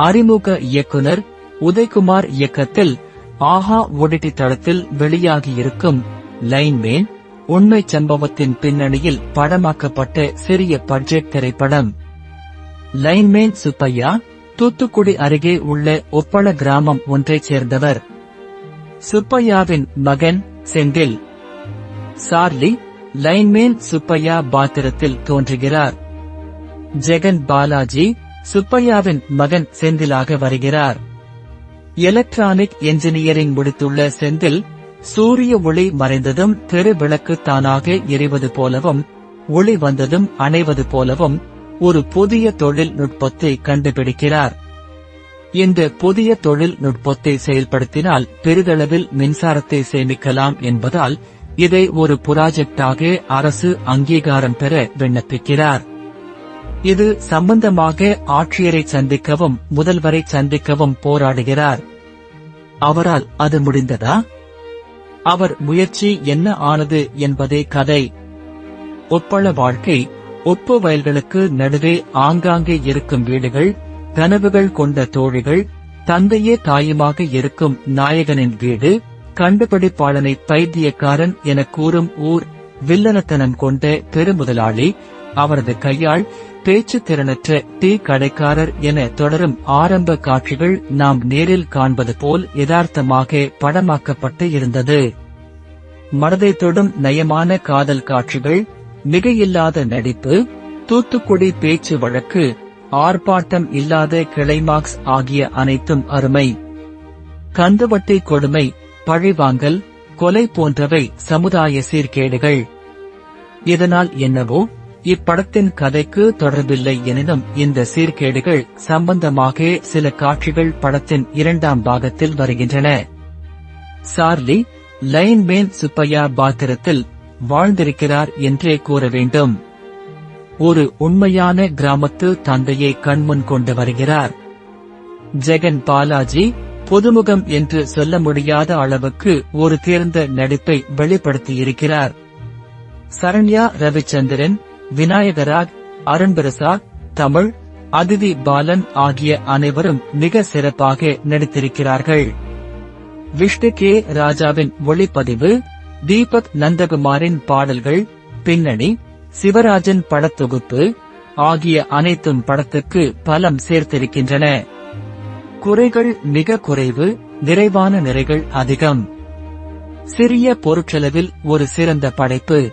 அறிமுக இயக்குனர் உதய்குமார் இயக்கத்தில் ஆஹா ஓடிடி தளத்தில் வெளியாகியிருக்கும் லைன்மேன் உண்மை சம்பவத்தின் பின்னணியில் படமாக்கப்பட்ட சிறிய பட்ஜெட் திரைப்படம். லைன்மேன் சுப்பையா தூத்துக்குடி அருகே உள்ள ஒப்பள கிராமம் ஒன்றைச் சேர்ந்தவர். சுப்பையாவின் மகன் செந்தில். சார்லி லைன்மேன் சுப்பையா பாத்திரத்தில் தோன்றுகிறார். ஜெகன் பாலாஜி சுப்பையாவின் மகன் செந்திலாக வருகிறார். எலக்ட்ரானிக் என்ஜினியரிங் முடித்துள்ள செந்தில் சூரிய ஒளி மறைந்ததும் தெரு விளக்கு தானாக எரிவது போலவும் ஒளி வந்ததும் அணைவது போலவும் ஒரு புதிய தொழில்நுட்பத்தை கண்டுபிடிக்கிறார். இந்த புதிய தொழில்நுட்பத்தை செயல்படுத்தினால் பெரிதளவில் மின்சாரத்தை சேமிக்கலாம் என்பதால் இதை ஒரு புராஜெக்டாக அரசு அங்கீகாரம் பெற விண்ணப்பிக்கிறார். இது சம்பந்தமாக ஆட்சியரை சந்திக்கவும் முதல்வரை சந்திக்கவும் போராடுகிறார். அவரால் அது முடிந்ததா? அவர் முயற்சி என்ன ஆனது என்பதே கதை. ஒப்பள வாழ்க்கை ஒப்பு வயல்களுக்கு நடுவே ஆங்காங்கே இருக்கும் வீடுகள் கனவுகள் கொண்ட தோழிகள் தந்தையே தாயுமாக இருக்கும் நாயகனின் வீடு கண்டுபிடிப்பாளனை பைத்தியக்காரன் என கூறும் ஊர் வில்லனத்தனம் கொண்ட பெருமுதலாளி அவரது கையால் பேச்சு திறனற்ற டீ கடைக்காரர் என தொடரும் ஆரம்ப காட்சிகள் நாம் நேரில் காண்பது போல் யதார்த்தமாக படமாக்கப்பட்டு இருந்தது. மனதை தொடும் நயமான காதல் காட்சிகள் மிகையில்லாத நடிப்பு தூத்துக்குடி பேச்சு வழக்கு ஆர்ப்பாட்டம் இல்லாத கிளைமாக்ஸ் ஆகிய அனைத்தும் அருமை. கந்துவட்டி கொடுமை பழிவாங்கல் கொலை போன்றவை சமுதாய சீர்கேடுகள். இதனால் என்னவோ இப்படத்தின் கதைக்கு தொடர்பில்லை எனினும் இந்த சீர்கேடுகள் சம்பந்தமாக சில காட்சிகள் படத்தின் இரண்டாம் பாகத்தில் வருகின்றன. சார்லி லைன்மேன் சுப்பையா பாத்திரத்தில் வாழ்ந்திருக்கிறார் என்றே கூற வேண்டும். ஒரு உண்மையான கிராமத்து தந்தையை கண்முன் கொண்டு வருகிறார். ஜெகன் பாலாஜி புதுமுகம் என்று சொல்ல முடியாத அளவுக்கு ஒரு தேர்ந்த நடிப்பை வெளிப்படுத்தியிருக்கிறார். சரண்யா ரவிச்சந்திரன் விநாயகராக் அருண்பிரசாக் தமிழ் அதிதி பாலன் ஆகிய அனைவரும் மிக சிறப்பாக நடித்திருக்கிறார்கள். விஷ்ணு கே. ராஜாவின் ஒளிப்பதிவு தீபக் நந்தகுமாரின் பாடல்கள் பின்னணி சிவராஜன் படத்தொகுப்பு ஆகிய அனைத்தும் படத்துக்கு பலம் சேர்த்திருக்கின்றன. குறைகள் மிக குறைவு நிறைவான நிறைகள் அதிகம். சிறிய பொருட்செலவில் ஒரு சிறந்த படைப்பு